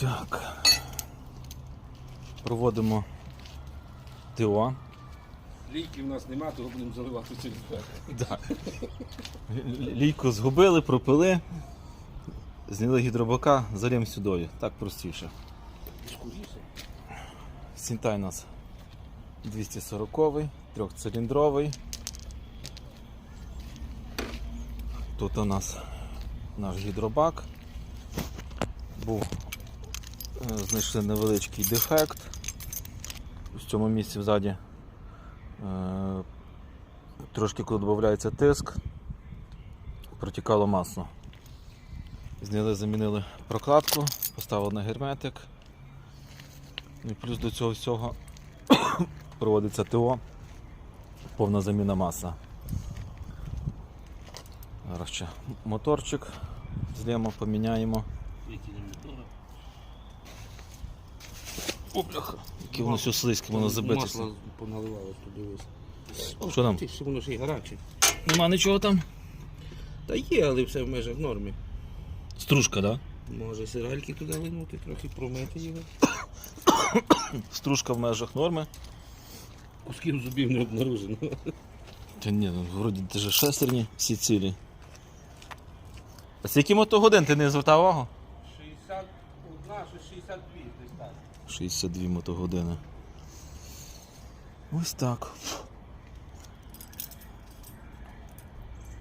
Так. Проводимо ТО. Лійки в нас нема, того будемо заливати через. Да. Лійку згубили, пропили, зняли гідробака, залім сюди. Так простіше. Сінтай у нас 240-й, трьохциліндровий. Тут у нас наш гідробак. Був знайшли невеличкий дефект. В цьому місці взаді е, трошки коли додається тиск, протікало масло. Зняли, замінили прокладку, поставили на герметик. Ну І плюс до цього всього проводиться ТО, повна заміна масла. Зараз ще моторчик злємо, поміняємо. Які. О, бляха, яке воно все слизьке, воно забите. Масло поналивалось туди весь. Що там? Ти воно ще й гаряче. Нема нічого там. Та є, але все в межах норми. Стружка, так? Може сиральки туди линути, трохи промити його. Стружка в межах норми. Кусків зубів не обнаружено. Та ні, ну, вроді даже шестерні всі цілі. А яким мотогодин ти не звертав увагу? 61, що 62 десь так. 62 мотогодини. Ось так.